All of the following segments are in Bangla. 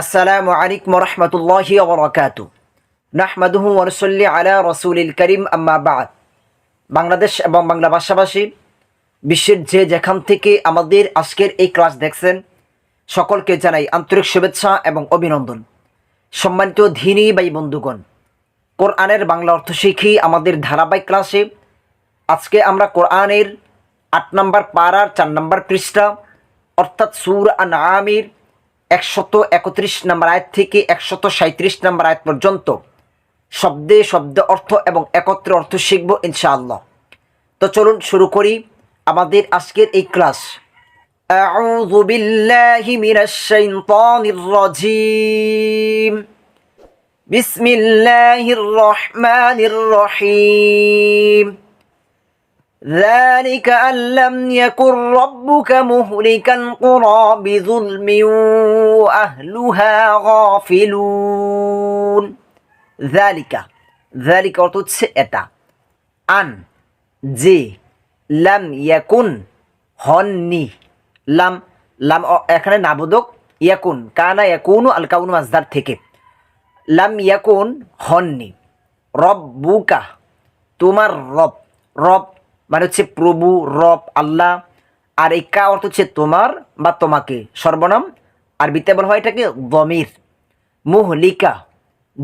আসসালামু আলাইকুম রহমতুল্লাহি ওবরাকাতু নাহমাদুহু ওরসল্লি আলা রসুলিল করিম, আম্মা বাদ। বাংলাদেশ এবং বাংলা ভাষাভাষী, বিশ্বের যে যেখান থেকে আমাদের আজকের এই ক্লাস দেখছেন, সকলকে জানাই আন্তরিক শুভেচ্ছা এবং অভিনন্দন। সম্মানিত ধিনী বাই বন্ধুগণ, কোরআনের বাংলা অর্থ শিখি আমাদের ধারাবাহিক ক্লাসে। আজকে আমরা কোরআনের আট নম্বর পাড়ার চার নম্বর পৃষ্ঠা, অর্থাৎ সুর আন আমির একশত একত্রিশ নম্বর আয়াত থেকে একশত সাঁত্রিশ নম্বর আয়াত পর্যন্ত শব্দে শব্দ অর্থ এবং একত্রে অর্থ শিখব ইনশাআল্লাহ তো চলুন শুরু করি আমাদের আজকের এই ক্লাস أعوذ بالله من الشيطان الرجيم بسم الله الرحمن الرحيم ذلك أن لم يكن ربك مهلك القرى بظلم وأهلها غافلون ذلك ذلك অর্থ হচ্ছে এটা আন যে লাম ইয়াকুন হননি লাম লাম অ- এখানে নাবোধক ইয়াকুন কানা ইয়াকুনু আল কাউনু মাজদার থেকে লাম ইয়াকুন হননি রব বুকা তোমার রব রব মানে হচ্ছে প্রভু, রব, আল্লাহ, আর এই কা অর্থ হচ্ছে তোমার বা তোমাকে। সর্বনাম। আরবিতে বলা হয় এটাকে দমির মুহলিকা,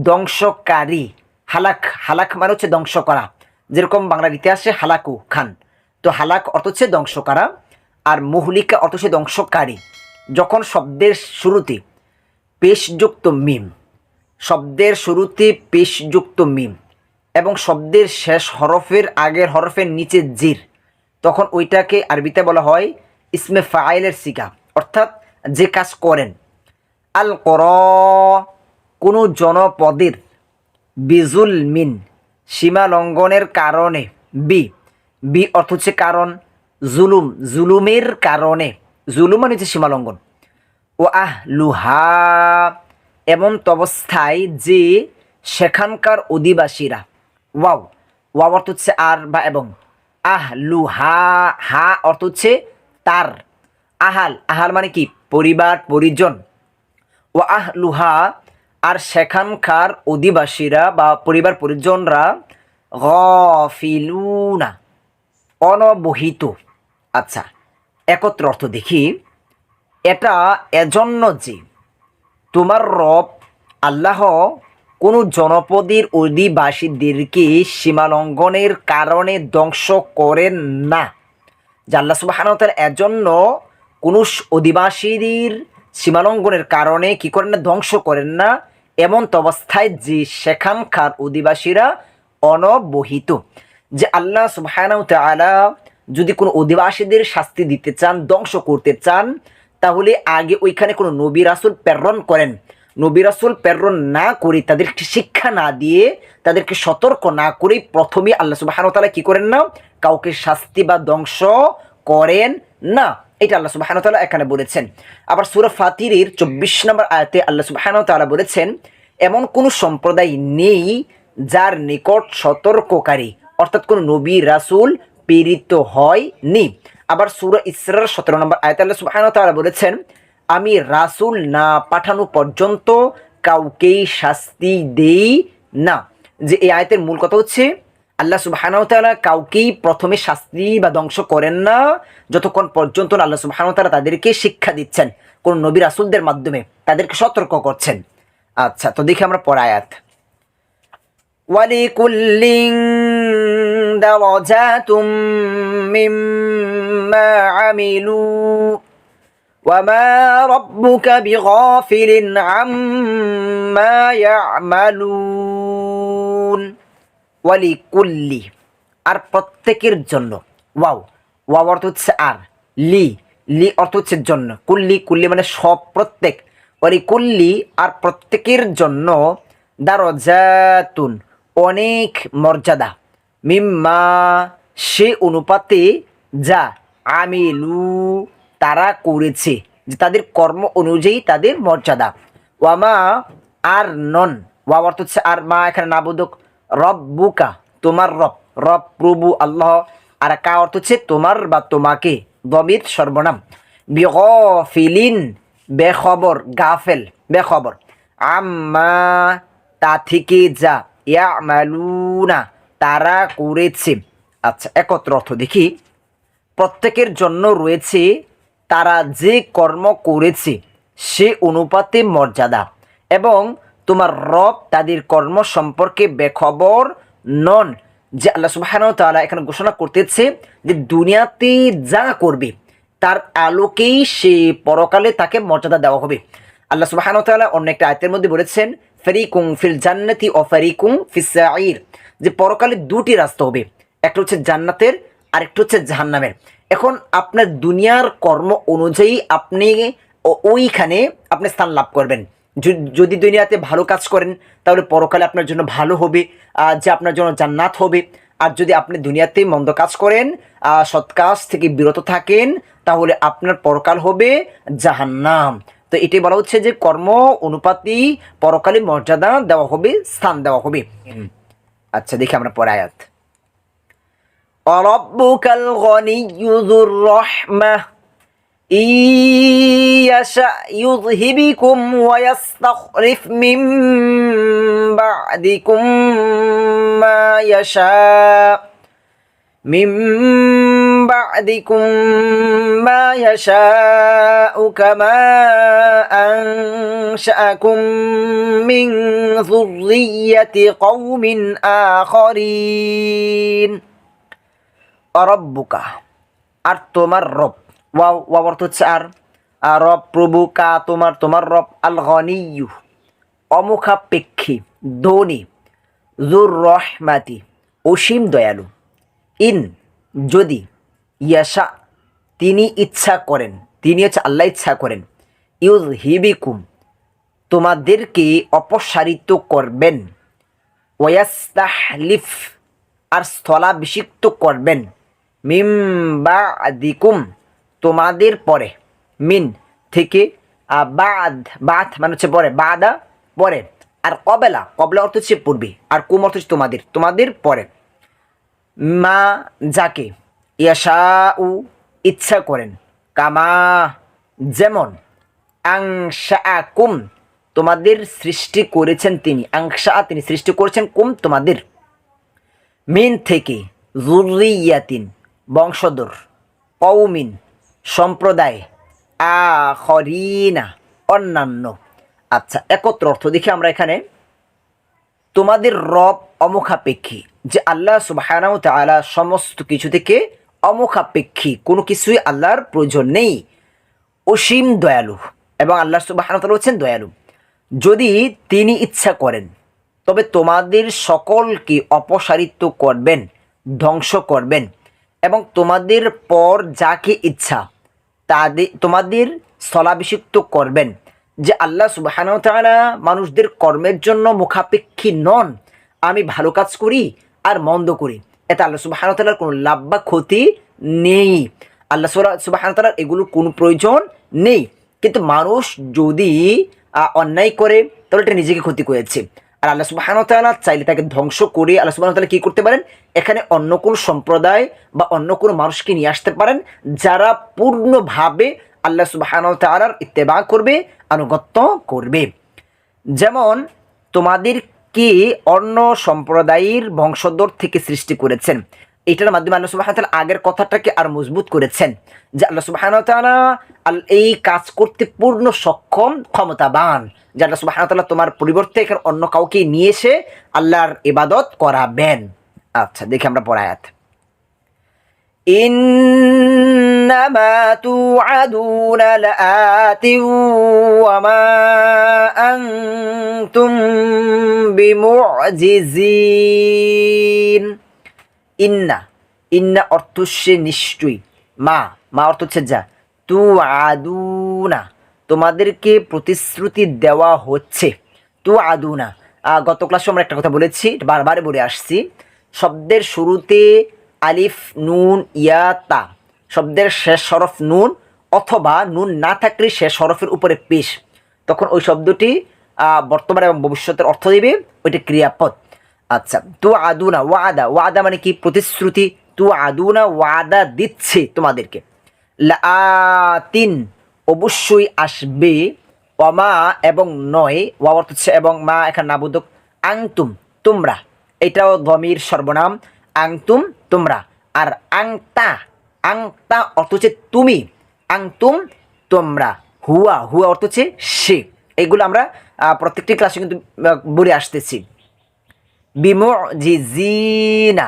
ধ্বংসকারী। হালাক হালাক মানে হচ্ছে ধ্বংস করা। যেরকম বাংলার ইতিহাসে হালাকু খান। তো হালাক অর্থ হচ্ছে ধ্বংস করা। আর মুহলিকা অর্থ হচ্ছে ধ্বংসকারী। যখন শব্দের শুরুতে পেশযুক্ত মিম, শব্দের শুরুতে পেশযুক্ত মিম এবং শব্দের শেষ হরফের আগের হরফের নিচে জির। তখন ওইটাকে আরবিতে বলা হয় ইসমে ফাইলের সিকা অর্থাৎ যে কাজ করেন। আল কর, কোনো জনপদের বিজুল মিন সীমা লঙ্ঘনের কারণে, বি বি অর্থ হচ্ছে কারণ, জুলুম, জুলুমের কারণে। জুলুম মানে হচ্ছে সীমা লঙ্ঘন ও আহ লুহা, এমন অবস্থায় যে সেখানকার অধিবাসীরা ওয়াও ওয়াও অর্থ হচ্ছে আর বা এবং। আহ লুহা হা অর্থ হচ্ছে তার। আহাল আহাল মানে কি? পরিবার, পরিজন। ও আহ লুহা আর সেখানকার অধিবাসীরা বা পরিবার, পরিজনরা গফিলুনা, অনবহিত। আচ্ছা একত্র অর্থ দেখি। এটা এজন্য যে তোমার রব আল্লাহ কোনো জনপদের অধিবাসীদেরকে সীমালঙ্ঘনের কারণে ধ্বংস করেন না। আল্লাহ সুবাহানতার এজন্য কোনো অধিবাসীদের সীমালঙ্ঘনের কারণে কি করেন না, ধ্বংস করেন না। এমন অবস্থায় যে সেখানকার অধিবাসীরা অনবহিত। যে আল্লাহ সুবাহানাউ যদি কোনো অধিবাসীদের শাস্তি দিতে চান, ধ্বংস করতে চান, তাহলে আগে ওইখানে কোনো নবী রাসুল প্রেরণ করেন। নবী রাসুল প্রেরণ না করে তাদেরকে শিক্ষা না দিয়ে তাদেরকে সতর্ক না করে প্রথমে আল্লাহ সুবাহানাউ তাআলা কি করেন না? কাউকে শাস্তি বা ধ্বংস করেন না। এটা আল্লাহ সুবাহানাউ তাআলা এখানে বলেছেন। আবার সূরা ফাতিরের চব্বিশ নম্বর আয়াতে আল্লাহ সুবাহানাউ তাআলা বলেছেন, এমন কোনো সম্প্রদায় নেই যার নিকট সতর্ককারী, অর্থাৎ কোনো নবী রাসূল প্রেরিত হয়নি। আবার সূরা ইসরার সতেরো নম্বর আয়াত আল্লাহ সুবহানাহু ওয়া বলেছেন আমি রাসূল না পাঠানো পর্যন্ত কাউকেই শাস্তি দেই না যে এই আয়াতের মূল কথা হচ্ছে আল্লাহ সুবহানাহু ওয়া তাআলা কাউকেই প্রথমে শাস্তি বা ধ্বংস করেন না যতক্ষণ পর্যন্ত না আল্লাহ সুবহানাহু ওয়া তাআলা তাদেরকে শিক্ষা দিচ্ছেন কোন নবী রাসূলদের মাধ্যমে তাদেরকে সতর্ক করছেন আচ্ছা তো দেখি আমরা পড়া আয়াত ولكل درجات مما عملوا وما ربك بغافل عما يعملون ولكل আর প্রত্যেকের জন্য ওয়াও ওয়াও অর্থ হচ্ছে আর লি লি অর্থ হচ্ছে জন্য কুল্লি কুল্লি মানে সব প্রত্যেক ওলি কুল্লি আর প্রত্যেকের জন্য দারজাতুন অনেক মর্যাদা মিম্মা সে অনুপাতে যা আমিলু তারা করেছে, যে তাদের কর্ম অনুযায়ী তাদের মর্যাদা। ওয়ামা আর নন, ওয়া অর্থ হচ্ছে আর মা, এখানে নাবোধক রব বুকা তোমার রব রব প্রভু আল্লাহ, আর কা অর্থ হচ্ছে তোমার বা তোমাকে, দমিত সর্বনাম। বিগফিলিন, বেখবর, গাফেল, বেখবর। আম্মা, তা থেকে যা, ইয়ামালুনা, তারা করেছে। আচ্ছা একত্র অর্থ দেখি। প্রত্যেকের জন্য রয়েছে তারা যে কর্ম করেছে, সে অনুপাতে মর্যাদা। এবং তোমার রব তাদের কর্ম সম্পর্কে বেখবর নন। যে আল্লাহ সুবাহান তাআলা এখানে ঘোষণা করতেছে যে দুনিয়াতে যা করবে, তার আলোকেই সে পরকালে তাকে মর্যাদা দেওয়া হবে। আল্লাহ সুবাহান তাআলা অন্য একটা আয়তের মধ্যে বলেছেন ফেরিকুং ফিল জান্নাতি ও ফেরিকুং ফিসাইর যে পরকালে দুটি রাস্তা হবে, একটা হচ্ছে জান্নাতের, আরেকটা হচ্ছে জাহান্নামের। এখন আপনার দুনিয়ার কর্ম অনুযায়ী আপনি ওইখানে আপনি স্থান লাভ করবেন। যদি দুনিয়াতে ভালো কাজ করেন, তাহলে পরকালে আপনার জন্য ভালো হবে যে আপনার জন্য জান্নাত হবে। আর যদি আপনি দুনিয়াতে মন্দ কাজ করেন সৎ কাজ থেকে বিরত থাকেন, তাহলে আপনার পরকাল হবে জাহান্নাম। তো এটাই বলা হচ্ছে যে কর্ম অনুপাতি পরকালে মর্যাদা দেওয়া হবে, স্থান দেওয়া হবে। আচ্ছা দেখি আমরা পরে আয়াত। وربك الغني ذو الرحمة إن يشأ يذهبكم ويستخلف من بعدكم ما يشاء من بعدكم ما يشاء كما أنشأكم من ذرية قوم آخرين অরব্বুকা, আর তোমার রব। ওয়াও ওয়াও অর্থ হচ্ছে আর। রব প্রভু কা তোমার তোমার রব আল গনিয়ু অমুখাপেক্ষী, ধনী জুর রহমাতি অসীম দয়ালু। ইন, যদি ইয়াশা, তিনি ইচ্ছা করেন, তিনি হচ্ছে আল্লাহ ইচ্ছা করেন ইউজ হিবিকুম তোমাদেরকে অপসারিত করবেন, ওয়াস্তাহলিফ, আর স্থলাভিষিক্ত করবেন। মিম বা দিকুম তোমাদের পরে। মিন থেকে বাদ বাদ মানে হচ্ছে পরে, বাদা পরে। আর কবেলা, কবলা অর্থ হচ্ছে পূর্বে, আর কুম অর্থ হচ্ছে তোমাদের তোমাদের পরে। মা যাকে ইয়াশাউ ইচ্ছা করেন, কামা যেমন আংশা কুম তোমাদের সৃষ্টি করেছেন তিনি, আংশা তিনি সৃষ্টি করেছেন কুম তোমাদের। মিন থেকে জুরিয়াতিন বংশধর কৌমিন সম্প্রদায়, আখরিনা, অন্যান্য। আচ্ছা একত্র অর্থ দেখি আমরা এখানে। তোমাদের রব অমুখাপেক্ষী, যে আল্লাহ সুবাহানাউ তাআলা সমস্ত কিছু থেকে অমুখাপেক্ষী, কোনো কিছুই আল্লাহর প্রয়োজন নেই। অসীম দয়ালু এবং আল্লাহ সুবাহানাউ তাআলা হচ্ছেন দয়ালু। যদি তিনি ইচ্ছা করেন, তবে তোমাদের সকলকে অপসারিত করবেন, ধ্বংস করবেন। এবং তোমাদের পর যাকে ইচ্ছা, তাদের, তোমাদের স্থলাভিষিক্ত করবেন। যে আল্লাহ সুবাহানাউ তাআলা মানুষদের কর্মের জন্য মুখাপেক্ষী নন, আমি ভালো কাজ করি আর মন্দ করি। এতে আল্লাহ সুবাহানাউ তাআলার কোনো লাভ বা ক্ষতি নেই। আল্লাহ সুবাহানাউ তাআলার এগুলোর কোনো প্রয়োজন নেই। কিন্তু মানুষ যদি অন্যায় করে, তাহলে এটা নিজেকে ক্ষতি করেছে। আর আল্লাহ সুবাহানতালা চাইলে তাকে ধ্বংস করে আল্লাহ সুবাহানাউ তাআলা কী করতে পারেন? এখানে অন্য কোনো সম্প্রদায় বা অন্য কোনো মানুষকে নিয়ে আসতে পারেন যারা পূর্ণভাবে আল্লাহ সুবাহানতালার ইত্তেবা করবে, আনুগত্য করবে। যেমন তোমাদের কি অন্য সম্প্রদায়ের বংশধর থেকে সৃষ্টি করেছেন। এটার মাধ্যমে আল্লাহ সুবাহ তাআলা আগের কথাটাকে আর মজবুত করেছেন যে আল্লাহ সুবাহ তাআলা আল- এই কাজ করতে পূর্ণ সক্ষম ক্ষমতাবান যে আল্লাহ সুবাহ তাআলা তোমার পরিবর্তে এখানে অন্য কাউকে নিয়ে এসে আল্লাহর ইবাদত করাবেন আচ্ছা দেখি আমরা পড়ায়াত إنما توعدون لآت وما أنتم بمعجزين ইন্না ইন্না অর্থ সে নিশ্চয়ই। মা মা অর্থ হচ্ছে যা। তু আদুনা তোমাদেরকে প্রতিশ্রুতি দেওয়া হচ্ছে। তু আদুনা গত ক্লাসে আমরা একটা কথা বলেছি বারবার বলে আসছি। শব্দের শুরুতে আলিফ, নুন, ইয়া, তা। শব্দের শেষ সরফ নুন, অথবা নুন না থাকলে শেষ সরফের উপরে পেশ। তখন ওই শব্দটি বর্তমান এবং ভবিষ্যতের অর্থ দেবে, ওইটা ক্রিয়াপদ। আচ্ছা তু আদুনা ওয়াদা ওয়াদা মানে কি? প্রতিশ্রুতি। তু আদুনা ওয়াদা দিচ্ছে তোমাদেরকে। তিন অবশ্যই আসবে। অমা এবং নয়, ওয়া অর্থ হচ্ছে এবং, মা এখানে নাবুদক। আংতুম, তোমরা। এটাও ধমির সর্বনাম। আংতুম, তোমরা। আর আংতা আংতা অর্থ হচ্ছে তুমি। আংতুম, তোমরা। হুয়া হুয়া অর্থ হচ্ছে সে। এগুলো আমরা প্রত্যেকটি ক্লাসে কিন্তু বলে আসতেছি। বিমজিনা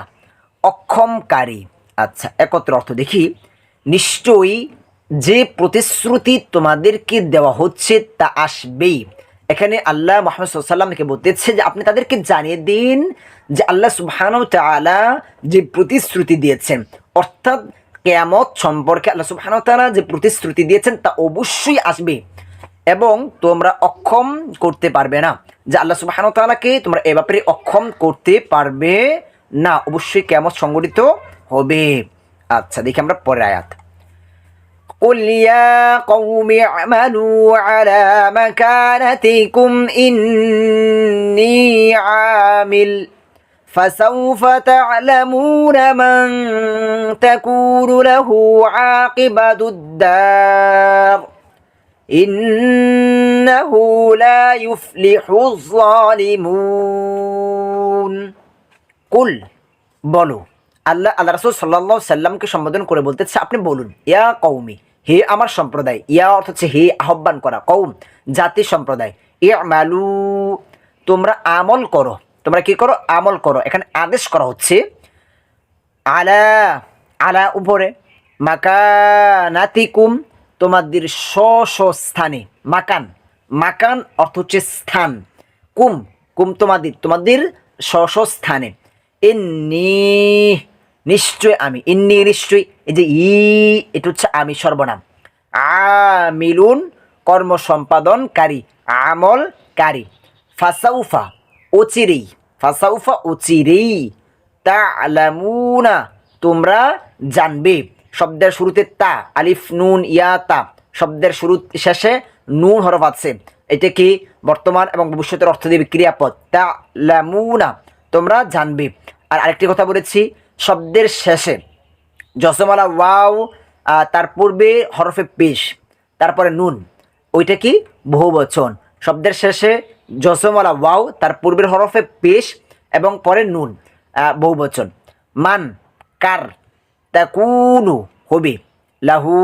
অক্ষমকারী। আচ্ছা একত্র অর্থ দেখি। নিশ্চয়ই যে প্রতিশ্রুতি তোমাদেরকে দেওয়া হচ্ছে তা আসবেই। এখানে আল্লাহ মোহাম্মদ সাল্লামকে বলতেছে যে, আপনি তাদেরকে জানিয়ে দিন যে আল্লাহ সুবহানাহু ওয়া যে প্রতিশ্রুতি দিয়েছেন। অর্থাৎ কেয়ামত সম্পর্কে আল্লাহ সুবহানাহু ওয়া যে প্রতিশ্রুতি দিয়েছেন তা অবশ্যই আসবে এবং তোমরা অক্ষম করতে পারবে না যে আল্লাহ সুবহানাহু ওয়া তাআলাকে তোমরা এ ব্যাপারে অক্ষম করতে পারবে না অবশ্যই কেমন সংগঠিত হবে আচ্ছা দেখি আমরা পরের আয়াত قل يا قوم اعملوا على مكانتكم إني عامل فسوف تعلمون من تكون له عاقبة الدار ইন্নাহু লা ইউফলিহু যালিমুন কুল বলো। আল্লাহ আল্লাহ রাসুল সাল্লাহ সাল্লামকে সম্বোধন করে বলতে আপনি বলুন, ইয়া কৌমি হে আমার সম্প্রদায়, ইয়া অর্থ হচ্ছে হে আহ্বান করা কৌম জাতি সম্প্রদায় এ মালু তোমরা আমল করো। তোমরা কি করো? আমল করো। এখানে আদেশ করা হচ্ছে, আলা আলা উপরে, মাকানাতিকুম তোমাদের স্ব স্থানে। মাকান। মাকান অর্থ হচ্ছে স্থান। কুম। কুম তোমাদের তোমাদের স্ব স্থানে। ইন্নি। নিশ্চয় আমি। ইন্নি নিশ্চয়। এই যে ই, এটা হচ্ছে আমি সর্বনাম। আমিলুন কর্ম সম্পাদনকারী আমলকারী। ফাসাউফা অচিরেই ফাসাউফা অচিরেই তা আলামুনা তোমরা জানবে। শব্দের শুরুতে তা, আলিফ, নুন, ইয়া, তা। শব্দের শুরু শেষে নুন হরফ আছে। এটা কি বর্তমান এবং ভবিষ্যতের অর্থ দেবে ক্রিয়াপদ? তা লামুনা তোমরা জানবে। আর আরেকটি কথা বলেছি, শব্দের শেষে জসমালা ওয়াও তার পূর্বে হরফে পেশ, তারপরে নুন। ওইটা কি? বহুবচন শব্দের শেষে জসমওয়ালা ওয়াও, তার পূর্বের হরফে পেশ এবং পরে নুন বহুবচন মান, কার? তাকুনু, হবে। লাহু,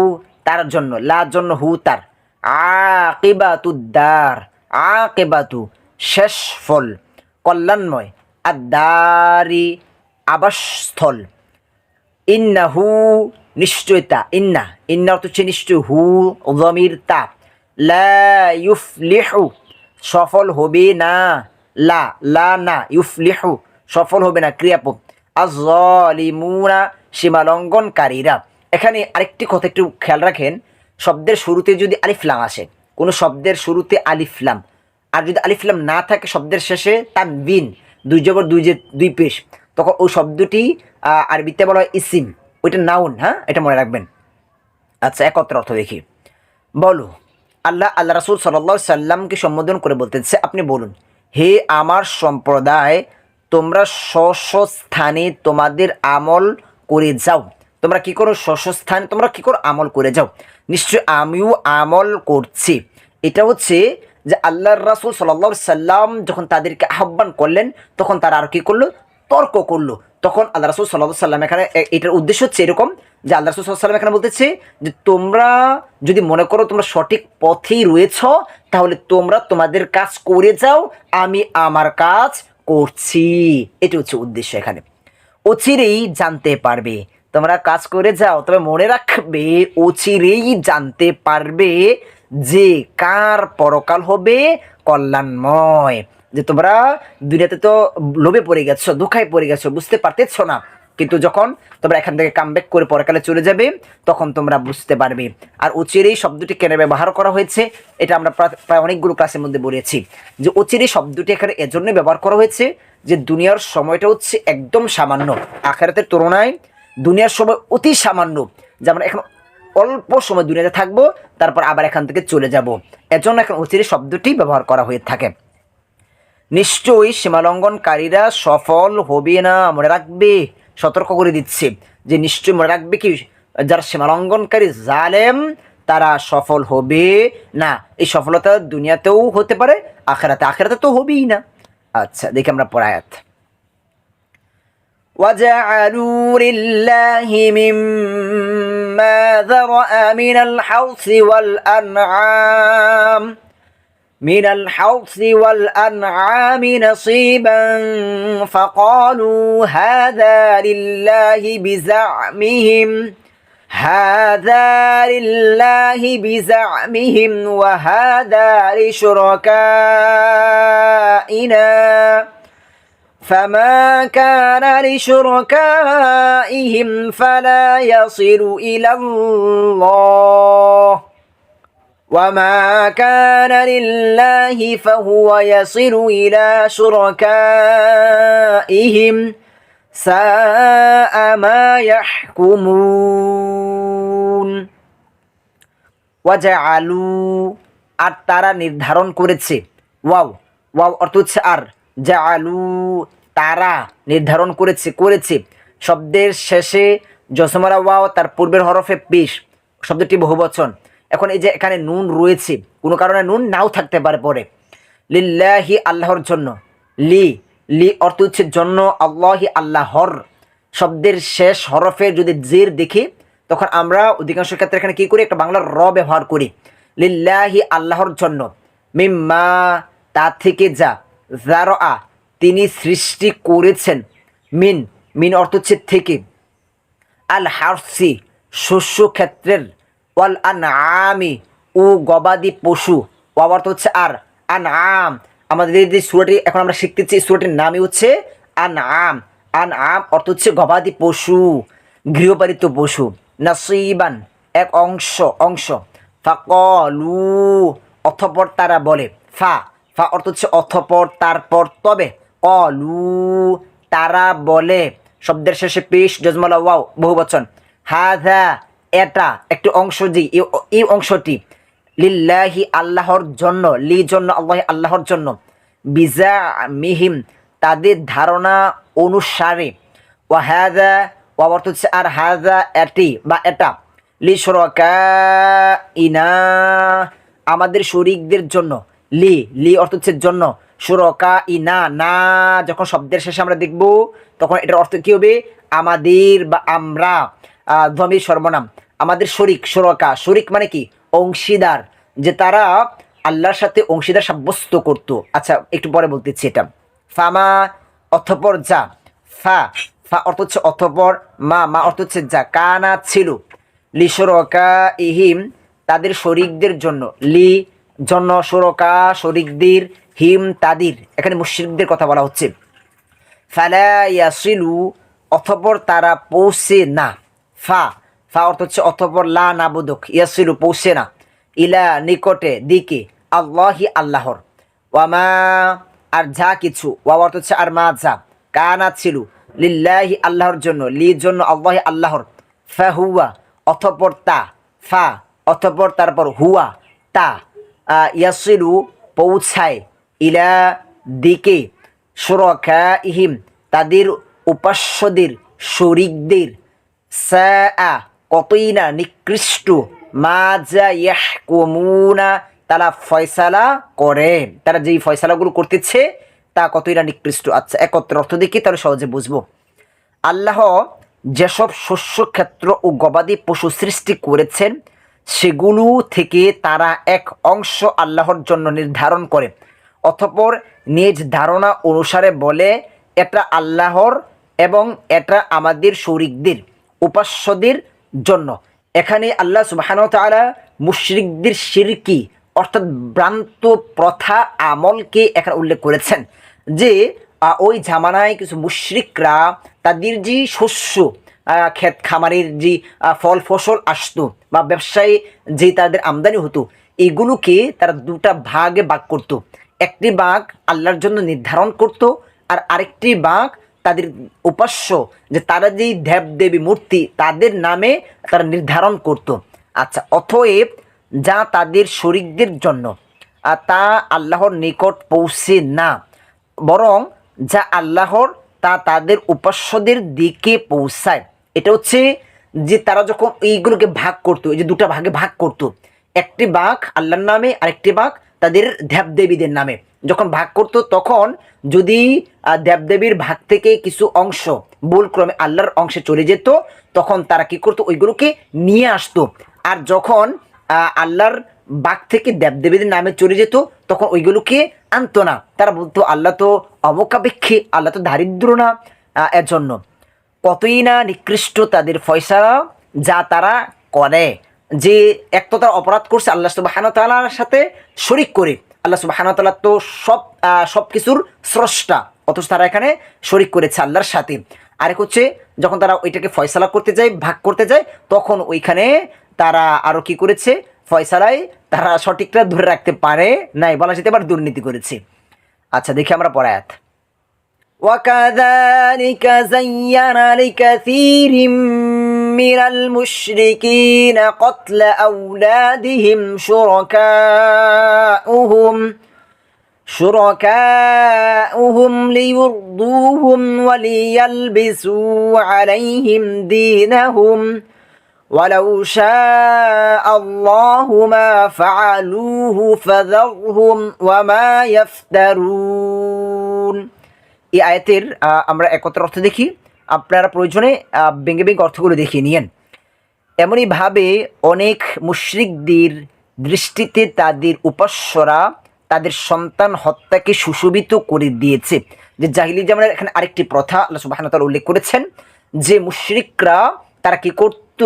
তার জন্য। লা জন্য হু, তার। আকিবাতুদ্দার আকিবাতু শেষ ফল কল্যাণময়। আদারি আবাসস্থল। ইন্নাহু নিশ্চয়তা ইন্না। ইন্না অর্থ হচ্ছে নিশ্চয় হু, জমির তা। লা ইউফলিহু। সফল হবে না। লা লা না। ইউফলিহু। সফল হবে না। ক্রিয়াপদ। আজলিমুনা সীমালঙ্ঘনকারীরা। এখানে আরেকটি কথা একটু খেয়াল রাখেন, শব্দের শুরুতে যদি আলিফলাম আসে, কোনো শব্দের শুরুতে আলিফলাম আর যদি আলিফলাম না থাকে, শব্দের শেষে তানবিন, দুই জবর, দুই যে দুই পেশ। তখন ওই শব্দটি আরবিতে বলা হয় ইসিম। ওইটা নাউন হ্যাঁ? এটা মনে রাখবেন। আচ্ছা একত্র অর্থ দেখি। বলো, আল্লাহ আল্লাহ রাসুল সাল্লা সাল্লামকে সম্বোধন করে বলতেছে, আপনি বলুন, হে আমার সম্প্রদায়, তোমরা স্ব স্থানে তোমাদের আমল করে যাও। তোমরা কি করো স্ব তোমরা কি করো, আমল করে যাও। নিশ্চয় আমিও আমল করছি। এটা হচ্ছে যে আল্লাহর রাসুল সাল্লা সাল্লাম যখন তাদেরকে আহ্বান করলেন, তখন তারা আর কি করল? তর্ক করল। তখন আল্লাহ রাসুল সাল্লাহ সাল্লাম এখানে এটার উদ্দেশ্য হচ্ছে এরকম যে আল্লাহ রাসুল সাল্লাম এখানে বলতেছে যে তোমরা যদি মনে করো তোমরা সঠিক পথেই রয়েছ, তাহলে তোমরা তোমাদের কাজ করে যাও, আমি আমার কাজ করছি। এটা হচ্ছে উদ্দেশ্য এখানে। অচিরেই জানতে পারবে। তোমরা কাজ করে যাও, তবে মনে রাখবে, অচিরেই জানতে পারবে যে কার পরকাল হবে কল্যাণময়। যে তোমরা দুনিয়াতে তো লোভে পড়ে গেছো, দুঃখায় পড়ে গেছো, বুঝতে পারতেছ না। কিন্তু যখন তোমরা এখান থেকে কামব্যাক করে পরকালে চলে যাবে, তখন তোমরা বুঝতে পারবে। আর অচিরেই শব্দটি কেন ব্যবহার করা হয়েছে, এটা আমরা প্রা- প্রায় অনেকগুলো ক্লাসের মধ্যে বলেছি। যে অচিরেই শব্দটি এখানে এজন্য ব্যবহার করা হয়েছে যে দুনিয়ার সময়টা হচ্ছে একদম সামান্য। আখেরাতের তুলনায় দুনিয়ার সময় অতি সামান্য। যে আমরা এখন অল্প সময় দুনিয়াতে থাকব, তারপর আবার এখান থেকে চলে যাব। এজন্য এখন অচিরে শব্দটি ব্যবহার করা হয়ে থাকে। নিশ্চয়ই সীমালঙ্ঘনকারীরা সফল হবে না মনে রাখবে। সতর্ক করে দিচ্ছে যে নিশ্চয়ই মনে রাখবে কি যারা সীমালঙ্ঘনকারী জালেম তারা সফল হবে না এই সফলতা দুনিয়াতেও হতে পারে আখেরাতে আখেরাতে তো হবেই না আচ্ছা দেখি আমরা পড়ায়াত وجعلوا لله مما ذرأ من الحوث والأنعام من الحوث والأنعام نصيبا فقالوا هذا لله بزعمهم هذا لله بزعمهم وهذا لشركائنا. فما كان لشركائهم فلا يصل إلى الله. وما كان لله فهو يصل إلى شركائهم ساء ما يحكمون ওয়াজাআলু আর তারা নির্ধারণ করেছে ওয়াও ওয়াও অর্থ হচ্ছে আর জাআলু তারা নির্ধারণ করেছে করেছে শব্দের শেষে জসমরা ওয়াও তার পূর্বের হরফে পেশ শব্দটি বহুবচন এখন এই যে এখানে নুন রয়েছে, কোনো কারণে নুন নাও থাকতে পারে পরে। লিল্লাহি আল্লাহর জন্য। লি লি অর্থ হচ্ছে জন্য, আল্লাহি আল্লাহর। শব্দের শেষ হরফে যদি জের দেখি, তখন আমরা অধিকাংশ ক্ষেত্রে এখানে কী করি? একটা বাংলার র ব্যবহার করি। লিল্লাহি আল্লাহর জন্য। মিম্মা, তা থেকে যা জার আ তিনি সৃষ্টি করেছেন। মিন মিন অর্থ হচ্ছে থেকে। আল হারসি, শস্য ক্ষেত্রের ওয়াল আন আমি ও গবাদি পশু। ও তো হচ্ছে আর আন আম আমাদের যে সুরাটি এখন আমরা শিখতেছি সুরাটির নামই হচ্ছে আন আম আন আম অর্থ হচ্ছে গবাদি পশু, গৃহপালিত পশু। নাসিবান, এক অংশ অংশ। ফাকলু, অথপর তারা বলে। ফা ফা অর্থ হচ্ছে অথপর, তারপর তবে। কলু, তারা বলে। শব্দের শেষে পেশ জজমালা ওয়াও বহু বচন হাজা এটা একটি অংশ যে এই- অংশটি। লিল্লাহি আল্লাহর জন্য, লি জন্য, আল্লাহ আল্লাহর জন্য। বিজা মিহিম তাদের ধারণা অনুসারে। ও হাজা ও হচ্ছে, আর হাজা এটি বা এটা। লি সরকা ইনা আমাদের শরিকদের জন্য। লি লি অর্থ হচ্ছে জন্য। সুরকা ইনা না, যখন শব্দের শেষে আমরা দেখব, তখন এটার অর্থ কি হবে? আমাদের বা আমরা। ধ্বনির সর্বনাম। আমাদের শরিক, সুরকা, শরিক মানে কি? অংশীদার। যে তারা আল্লাহর সাথে অংশীদার সাব্যস্ত করত। আচ্ছা একটু পরে বলতেছি এটা। ফামা অথপর যা। ফা ফা অর্থ হচ্ছে অথপর, মা মা অর্থ হচ্ছে যা। কানা ছিল। লিসরকা ইহিম, তাদের শরিকদের জন্য। লি, জন্য সুরকা, শরিকদের, হিম, তাদের। এখানে মুশ্রিকদের কথা বলা হচ্ছে। ফালা ইয়াসিলু, অথপর তারা পৌঁছে না। ফা ফা অর্থ হচ্ছে অথপর লা নাবুদক ইয়াসিলু পৌঁছে না। ইলা নিকটে, দিকে, আল্লাহি আল্লাহর। ওয়ামা, আর যা কিছু, ওয়া অর্থ হচ্ছে আর মা যা, কানা ছিল, লিল্লাহি আল্লাহর জন্য, লির জন্য আল্লাহি আল্লাহর। ফা হুয়া অথপর তা, ফা অথপর তারপর হুয়া, তা ইয়াসিলু পৌঁছায়। ইলা দিকে সুরকা ইহিম তাদের উপাস্যদের, শরিকদের সা কতই না নিকৃষ্ট মা যা ইয়াহকুমুনা তারা ফয়সালা করে তারা যেই ফয়সালাগুলো করতেছে, তা কতই না নিকৃষ্ট? আচ্ছা একত্র অর্থ দেখি তাহলে সহজে বুঝব। আল্লাহ যেসব শস্য ক্ষেত্র ও গবাদি পশু সৃষ্টি করেছেন, সেগুলো থেকে তারা এক অংশ আল্লাহর জন্য নির্ধারণ করে। অতঃপর নিজ ধারণা অনুসারে বলে, এটা আল্লাহর এবং এটা আমাদের শরিকদের উপাস্যদের জন্য। এখানে আল্লাহ সুবাহান তালা মুশরিকদের শিরকি অর্থাৎ ভ্রান্ত প্রথা আমলকে এখানে উল্লেখ করেছেন যে ওই জামানায় কিছু মুশরিকরা তাদের যে শস্য ক্ষেত খামারের যে ফল ফসল আসতো বা ব্যবসায়ী যে তাদের আমদানি হতো, এগুলোকে তারা দুটা ভাগে ভাগ করতো। একটি ভাগ আল্লাহর জন্য নির্ধারণ করত আর আরেকটি ভাগ তাদের উপাস্য, যে তারা যেই দেব দেবী মূর্তি তাদের নামে তারা নির্ধারণ করত। আচ্ছা অতএব যা তাদের শরিকদের জন্য, আর তা আল্লাহর নিকট পৌঁছে না, বরং যা আল্লাহর তা তাদের উপাস্যদের দিকে পৌঁছায়। এটা হচ্ছে যে তারা যখন এইগুলোকে ভাগ করতো, এই যে দুটা ভাগে ভাগ করতো, একটি বাঘ আল্লাহর নামে, আরেকটি বাঘ তাদের দেবদেবীদের নামে। যখন ভাগ করত, তখন যদি দেবদেবীর ভাগ থেকে কিছু অংশ ভুলক্রমে আল্লাহর অংশে চলে যেত, তখন তারা কি করতো? ওইগুলোকে নিয়ে আসতো। আর যখন আল্লাহর বাঘ থেকে দেবদেবীদের নামে চলে যেত, তখন ওইগুলোকে আনতো না। তারা বলতো, আল্লাহ তো অবকাপেক্ষী আল্লাহ তো দারিদ্র না এর জন্য কতই না নিকৃষ্ট তাদের ফয়সালা যা তারা করে। যে এক তো তারা অপরাধ করছে আল্লাহ সুবাহানতালার সাথে শরিক করে আল্লাহ সুবাহানতাল্লাহ তো সব আহ, সব কিছুর স্রষ্টা অথচ তারা এখানে শরিক করেছে আল্লাহর সাথে আরেক হচ্ছে যখন তারা ওইটাকে ফয়সালা করতে যায় ভাগ করতে যায় তখন ওইখানে তারা আরও কি করেছে ফয়সালায় তারা সঠিকটা ধরে রাখতে পারে নাই বলা যেতে পারে দুর্নীতি করেছে আচ্ছা দেখি আমরা পড়ায়াত وكذلك زين لكثير من المشركين قتل أولادهم شركاؤهم شركاؤهم ليرضوهم وليلبسوا عليهم دينهم ولو شاء الله ما فعلوه فذرهم وما يفترون এই আয়াতের আহ, আমরা একত্র অর্থ দেখি আপনারা প্রয়োজনে আহ, ব্যঙ্গে ব্যঙ্গে অর্থগুলো দেখিয়ে নিয়েন। এমনইভাবে অনেক মুশরিকদের দৃষ্টিতে তাদের উপাস্যরা তাদের সন্তান হত্যাকে সুশোভিত করে দিয়েছে। যে জাহিলি জামানের এখানে আরেকটি প্রথা আল্লাহ সুবাহ উল্লেখ করেছেন যে মুশরিকরা তারা কি করত?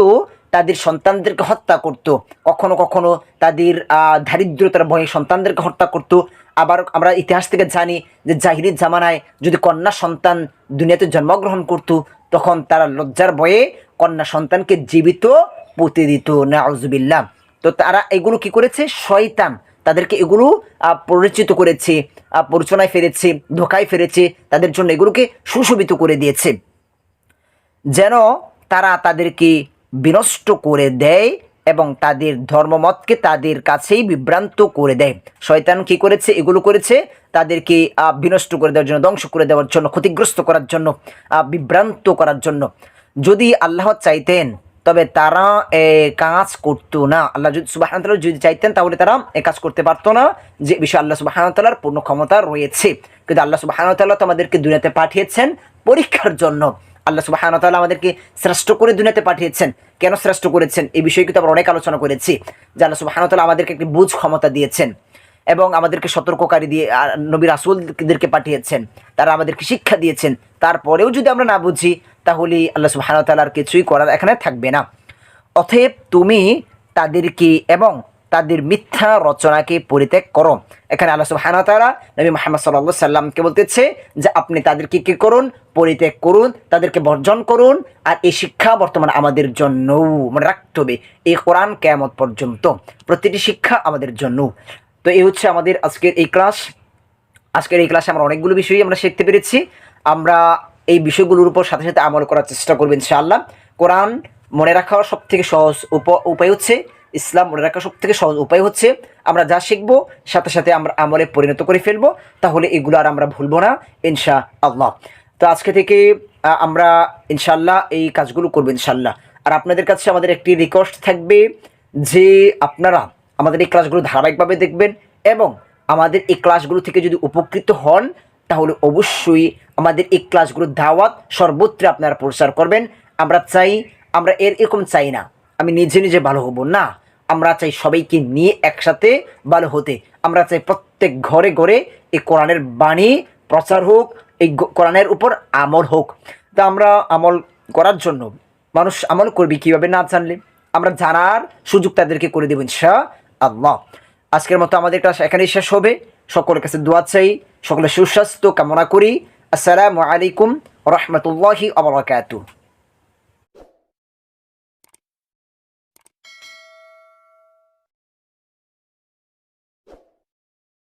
তাদের সন্তানদেরকে হত্যা করত। কখনো কখনো তাদের দারিদ্রতার ভয়ে সন্তানদেরকে হত্যা করত। আবার আমরা ইতিহাস থেকে জানি যে জাহিরির জামানায় যদি কন্যা সন্তান দুনিয়াতে জন্মগ্রহণ করত, তখন তারা লজ্জার ভয়ে কন্যা সন্তানকে জীবিত পুঁতে দিত, নাউজুবিল্লাহ। তো তারা এগুলো কি করেছে? শয়তান তাদেরকে এগুলো পরিচিত করেছে পরিচনায় ফেলেছে, ধোকায় ফেলেছে, তাদের জন্য এগুলোকে সুশোভিত করে দিয়েছে। যেন তারা তাদেরকে বিনষ্ট করে দেয় এবং তাদের ধর্মমতকে তাদের কাছেই বিভ্রান্ত করে দেয়। শয়তান কি করেছে? এগুলো করেছে তাদেরকে বিনষ্ট করে দেওয়ার জন্য, ধ্বংস করে দেওয়ার জন্য, ক্ষতিগ্রস্ত করার জন্য বিভ্রান্ত করার জন্য। যদি আল্লাহ চাইতেন, তবে তারা কাজ করতো না। আল্লাহ যদি সুবাহ যদি চাইতেন, তাহলে তারা কাজ করতে পারতো না। যে বিষয়ে আল্লাহ সুবাহতাল্লার পূর্ণ ক্ষমতা রয়েছে। কিন্তু আল্লাহ সুবাহতাল্লাহ তো আমাদেরকে দুনিয়াতে পাঠিয়েছেন পরীক্ষার জন্য। আল্লাহ সুবাহতাল্লাহ আমাদেরকে শ্রেষ্ঠ করে দুনিয়াতে পাঠিয়েছেন। কেন শ্রেষ্ঠ করেছেন? এই বিষয়ে কিন্তু আমরা অনেক আলোচনা করেছি, যে আল্লাহ সুবাহতাল্লাহ আমাদেরকে একটি বুঝ ক্ষমতা দিয়েছেন এবং আমাদেরকে সতর্ককারী দিয়ে নবী রাসুলদেরকে পাঠিয়েছেন, তারা আমাদেরকে শিক্ষা দিয়েছেন। তারপরেও যদি আমরা না বুঝি, তাহলে আল্লাহ সুবাহতাল্লাহর কিছুই করার এখানে থাকবে না। অতএব তুমি তাদেরকে এবং তাদের মিথ্যা রচনাকে পরিত্যাগ করো। এখানে আল্লাহ সুবহানাহু নবী মোহাম্মদ সাল্লাল্লাহু সাল্লামকে বলতেছে যে আপনি তাদেরকে কী করুন? পরিত্যাগ করুন, তাদেরকে বর্জন করুন, আর এই শিক্ষা বর্তমানে আমাদের জন্য মনে রাখতে হবে, এই কোরআন কেয়ামত পর্যন্ত প্রতিটি শিক্ষা আমাদের জন্য। তো এই হচ্ছে আমাদের আজকের এই ক্লাস। আজকের এই ক্লাসে আমরা অনেকগুলো বিষয়ই আমরা শিখতে পেরেছি। আমরা এই বিষয়গুলোর উপর সাথে সাথে আমল করার চেষ্টা করব ইনশাআল্লাহ। কোরআন মনে রাখার সব থেকে সহজ উপ- উপায় হচ্ছে, ইসলাম মনে রাখার সব থেকে সহজ উপায় হচ্ছে, আমরা যা শিখব, সাথে সাথে আমরা আমলে পরিণত করে ফেলব, তাহলে এগুলো আর আমরা ভুলবো না ইনশা আল্লাহ তো আজকে থেকে আমরা ইনশাল্লাহ এই কাজগুলো করব ইনশাল্লাহ আর আপনাদের কাছে আমাদের একটি রিকোয়েস্ট থাকবে যে আপনারা আমাদের এই ক্লাসগুলো ধারাবাহিকভাবে দেখবেন এবং আমাদের এই ক্লাসগুলো থেকে যদি উপকৃত হন, তাহলে অবশ্যই আমাদের এই ক্লাসগুলোর দাওয়াত সর্বত্র আপনারা প্রচার করবেন। আমরা চাই, আমরা এর এরকম চাই না, আমি নিজে নিজে ভালো হব না। আমরা চাই সবাইকে নিয়ে একসাথে ভালো হতে। আমরা চাই প্রত্যেক ঘরে ঘরে এই কোরআনের বাণী প্রচার হোক এই কোরআনের উপর আমল হোক। তা আমরা আমল করার জন্য মানুষ আমল করবি কীভাবে না জানলে? আমরা জানার সুযোগ তাদেরকে করে দেবেন শাহ আল্লাহ আজকের মতো আমাদের ক্লাস এখানেই শেষ হবে। সকলের কাছে দোয়া চাই। সকলের সুস্বাস্থ্য কামনা করি। আসসালামু আলাইকুম রহমতুল্লাহি আবরাকাতুহ